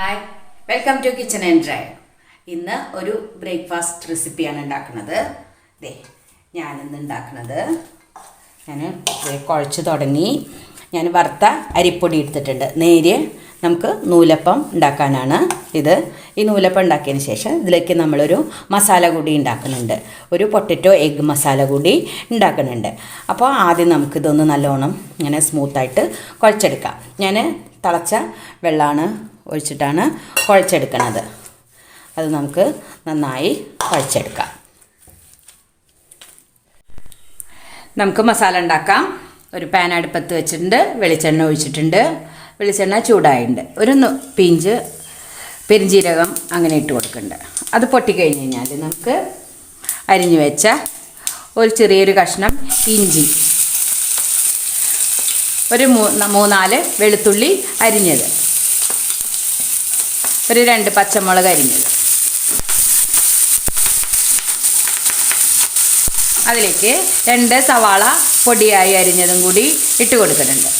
Welcome to kitchen and drive ഇന്ന് ഒരു breakfast റെസിപ്പിയാണ് ഉണ്ടാക്കുന്നത്. ദേ ഞാനിന്ന് ഉണ്ടാക്കുന്നത്. ഞാൻ കുഴച്ച് തുടങ്ങി. ഞാൻ വറുത്ത അരിപ്പൊടി എടുത്തിട്ടുണ്ട്. നേര് നമുക്ക് നൂലപ്പം ഉണ്ടാക്കാനാണ് ഇത്. ഈ നൂലപ്പം ഉണ്ടാക്കിയതിന് ശേഷം ഇതിലേക്ക് നമ്മളൊരു മസാല കൂടി ഉണ്ടാക്കുന്നുണ്ട്. ഒരു പൊട്ടറ്റോ എഗ്ഗ് മസാല കൂടി ഉണ്ടാക്കുന്നുണ്ട്. അപ്പോൾ ആദ്യം നമുക്കിതൊന്ന് നല്ലോണം ഇങ്ങനെ സ്മൂത്തായിട്ട് കുഴച്ചെടുക്കാം. ഞാൻ തിളച്ച വെള്ളമാണ് ഒഴിച്ചിട്ടാണ് കുഴച്ചെടുക്കുന്നത് അത് നമുക്ക് നന്നായി കുഴച്ചെടുക്കാം. നമുക്ക് മസാല ഉണ്ടാക്കാം. ഒരു പാൻ അടുപ്പത്ത് വെച്ചിട്ടുണ്ട്. വെളിച്ചെണ്ണ ഒഴിച്ചിട്ടുണ്ട്. വെളിച്ചെണ്ണ ചൂടായിട്ടുണ്ട്. ഒരു പിഞ്ച് പെരിഞ്ജീരകം അങ്ങനെ ഇട്ട് കൊടുക്കുന്നുണ്ട് അത് പൊട്ടിക്കഴിഞ്ഞ് കഴിഞ്ഞാൽ നമുക്ക് അരിഞ്ഞു വെച്ച ഒരു ചെറിയൊരു കഷ്ണം ഇഞ്ചി. ഒരു മൂന്നാൽ വെളുത്തുള്ളി അരിഞ്ഞത്. ഒരു രണ്ട് പച്ചമുളക് അരിഞ്ഞത് അതിലേക്ക് രണ്ട് സവാള പൊടിയായി അരിഞ്ഞതും കൂടി ഇട്ട് കൊടുക്കുന്നുണ്ട്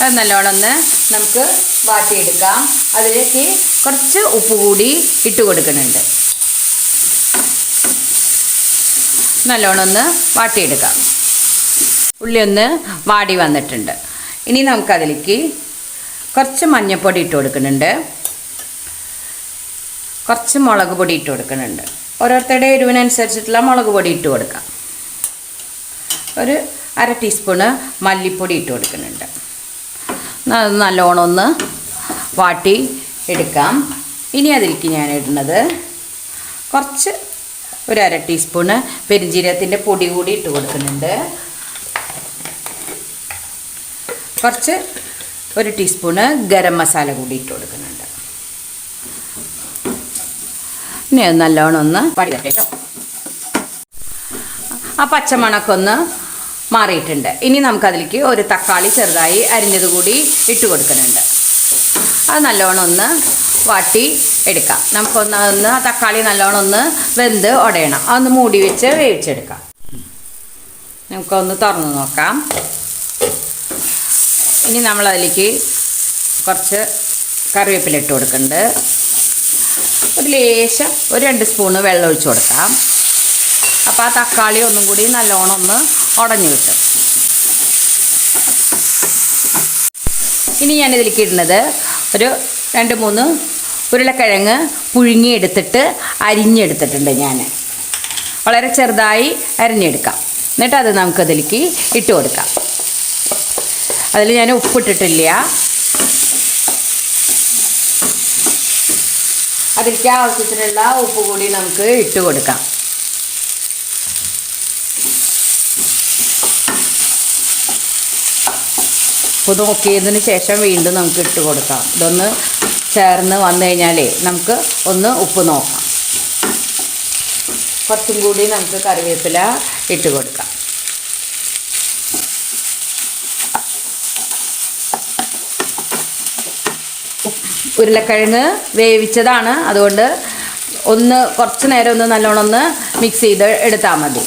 അത് നല്ലോണം ഒന്ന് നമുക്ക് വാട്ടിയെടുക്കാം. അതിലേക്ക് കുറച്ച് ഉപ്പ് കൂടി ഇട്ട് കൊടുക്കുന്നുണ്ട്. നല്ലോണം ഒന്ന് വാട്ടിയെടുക്കാം. ഉള്ളി ഒന്ന് വാടി വന്നിട്ടുണ്ട്. ഇനി നമുക്കതിലേക്ക് കുറച്ച് മഞ്ഞൾപ്പൊടി ഇട്ട് കൊടുക്കുന്നുണ്ട്. കുറച്ച് മുളക് പൊടി ഇട്ട് കൊടുക്കുന്നുണ്ട്. ഓരോരുത്തരുടെ എരിവിനനുസരിച്ചിട്ടുള്ള മുളക് പൊടി ഇട്ട് കൊടുക്കാം. ഒരു അര ടീസ്പൂണ് മല്ലിപ്പൊടി ഇട്ട് കൊടുക്കുന്നുണ്ട്. നല്ലോണം ഒന്ന് വാട്ടി എടുക്കാം. ഇനി അതിലേക്ക് ഞാൻ ഇടുന്നത് കുറച്ച് ഒരു അര ടീസ്പൂണ് പെരിഞ്ജീരകത്തിന്റെ പൊടി കൂടി ഇട്ട് കൊടുക്കുന്നുണ്ട്. കുറച്ച് ഒരു ടീസ്പൂണ് ഗരം മസാല കൂടി ഇട്ട് കൊടുക്കുന്നുണ്ട്. ഇനി അത് നല്ലോണം ഒന്ന് വടികട്ടെ കേട്ടോ. ആ പച്ചമണക്കൊന്ന് മാറിയിട്ടുണ്ട്. ഇനി നമുക്കതിലേക്ക് ഒരു തക്കാളി ചെറുതായി അരിഞ്ഞത് കൂടി ഇട്ട് കൊടുക്കുന്നുണ്ട്. അത് നല്ലോണം ഒന്ന് വാട്ടി എടുക്കാം. നമുക്കൊന്ന് ഒന്ന് ആ തക്കാളി നല്ലോണം ഒന്ന് വെന്ത് ഉടയണം അതൊന്ന് മൂടി വെച്ച് വേവിച്ചെടുക്കാം. നമുക്കൊന്ന് തുറന്ന് നോക്കാം. ഇനി നമ്മൾ അതിലേക്ക് കുറച്ച് കറിവേപ്പില ഇട്ട് കൊടുക്കുന്നുണ്ട് ഒരു ലേശം ഒരു രണ്ട് സ്പൂണ് വെള്ളം ഒഴിച്ച് കൊടുക്കാം. അപ്പോൾ ആ തക്കാളി ഒന്നും കൂടി നല്ലോണം ഒന്ന് ഉടഞ്ഞു കിട്ടും. ഇനി ഞാനിതിലേക്ക് ഇടുന്നത് ഒരു രണ്ട് മൂന്ന് ഉരുളക്കിഴങ്ങ് പുഴുങ്ങിയെടുത്തിട്ട് അരിഞ്ഞെടുത്തിട്ടുണ്ട് ഞാൻ വളരെ ചെറുതായി അരിഞ്ഞെടുക്കാം. എന്നിട്ട് അത് നമുക്കതിലേക്ക് ഇട്ട് കൊടുക്കാം. അതിൽ ഞാൻ ഉപ്പിട്ടിട്ടില്ല. അതിലേക്ക് ആവശ്യത്തിനുള്ള ഉപ്പ് കൂടി നമുക്ക് ഇട്ട് കൊടുക്കാം. ഉപ്പ് നോക്കിയതിന് ശേഷം വീണ്ടും നമുക്ക് ഇട്ട് കൊടുക്കാം. ഇതൊന്ന് ചേർന്ന് വന്നു കഴിഞ്ഞാലേ നമുക്ക് ഒന്ന് ഉപ്പ് നോക്കാം. കുറച്ചും കൂടി നമുക്ക് കറിവേപ്പില ഇട്ട് കൊടുക്കാം. ഉരുളക്കിഴങ്ങ് വേവിച്ചതാണ്. അതുകൊണ്ട് ഒന്ന് കുറച്ച് നേരം ഒന്ന് നല്ലോണം ഒന്ന് മിക്സ് ചെയ്ത് എടുത്താൽ മതി.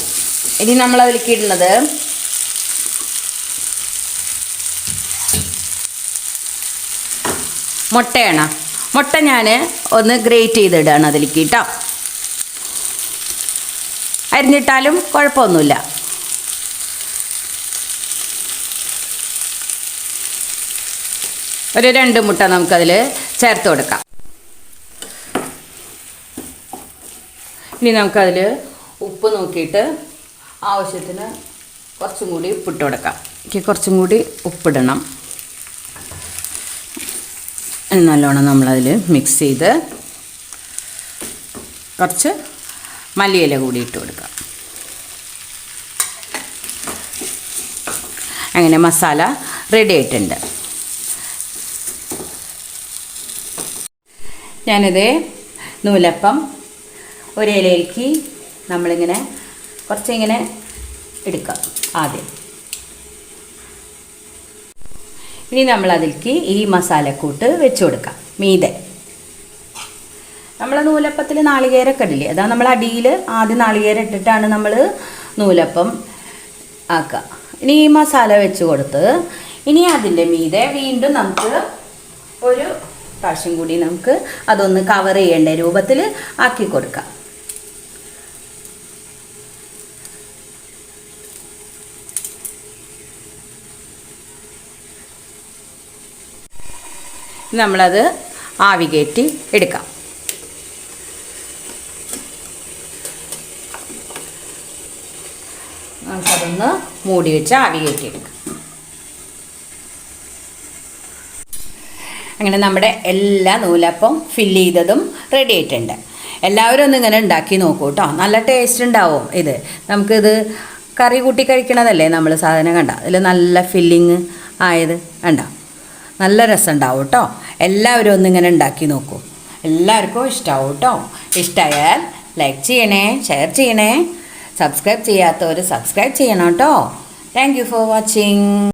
ഇനി നമ്മൾ അതിലേക്ക് ഇടുന്നത് മുട്ടയാണ്. മുട്ട ഞാൻ ഒന്ന് ഗ്രേറ്റ് ചെയ്തിടുകയാണ് അതിലേക്ക് കേട്ടോ അരിഞ്ഞിട്ടാലും കുഴപ്പമൊന്നുമില്ല. ഒരു രണ്ട് മുട്ട നമുക്കതിൽ ചേർത്ത് കൊടുക്കാം. ഇനി നമുക്കതിൽ ഉപ്പ് നോക്കിയിട്ട് ആവശ്യത്തിന് കുറച്ചും കൂടി ഉപ്പിട്ട് കൊടുക്കാം. എനിക്ക് കുറച്ചും കൂടി ഉപ്പിടണം. നല്ലോണം നമ്മളതിൽ മിക്സ് ചെയ്ത് കുറച്ച് മല്ലിയില കൂടി ഇട്ട് കൊടുക്കാം. അങ്ങനെ മസാല റെഡി ആയിട്ടുണ്ട്. ഞാനിത് നൂലപ്പം ഒരു ഇലയിലേക്ക് നമ്മളിങ്ങനെ കുറച്ചിങ്ങനെ എടുക്കാം ആദ്യം. ഇനി നമ്മൾ അതിലേക്ക് ഈ മസാലക്കൂട്ട് വെച്ച് കൊടുക്കാം മീതെ. നമ്മൾ നൂലപ്പത്തിൽ നാളികേരൊക്കെ ഇടില്ലേ അതാ നമ്മൾ അടിയിൽ ആദ്യം നാളികേര ഇട്ടിട്ടാണ് നമ്മൾ നൂലപ്പം ആക്കുക. ഇനി ഈ മസാല വെച്ച് കൊടുത്ത് ഇനി അതിന്റെ മീതെ വീണ്ടും നമുക്ക് ഒരു പ്രാവശ്യം കൂടി നമുക്ക് അതൊന്ന് കവർ ചെയ്യേണ്ട രൂപത്തിൽ ആക്കി കൊടുക്കാം. നമ്മളത് ആവി കയറ്റി എടുക്കാം. നമുക്കതൊന്ന് മൂടി വെച്ച് ആവി കയറ്റി എടുക്കാം. അങ്ങനെ നമ്മുടെ എല്ലാ നൂലപ്പം ഫില്ല് ചെയ്തതും റെഡി ആയിട്ടുണ്ട്. എല്ലാവരും ഒന്ന് ഇങ്ങനെ ഉണ്ടാക്കി നോക്കൂ കേട്ടോ നല്ല ടേസ്റ്റ് ഉണ്ടാവും ഇത്. നമുക്കിത് കറി കൂട്ടി കഴിക്കണതല്ലേ നമ്മൾ സാധനം കണ്ട? അതിൽ നല്ല ഫില്ലിങ് ആയത് കണ്ട? നല്ല രസം ഉണ്ടാവും കേട്ടോ എല്ലാവരും ഒന്ന് ഇങ്ങനെ ഉണ്ടാക്കി നോക്കൂ. എല്ലാവർക്കും ഇഷ്ടമാവും കേട്ടോ ഇഷ്ടമായാൽ ലൈക്ക് ചെയ്യണേ ഷെയർ ചെയ്യണേ. സബ്സ്ക്രൈബ് ചെയ്യാത്തവർ സബ്സ്ക്രൈബ് ചെയ്യണം കേട്ടോ താങ്ക് യു ഫോർ വാച്ചിങ്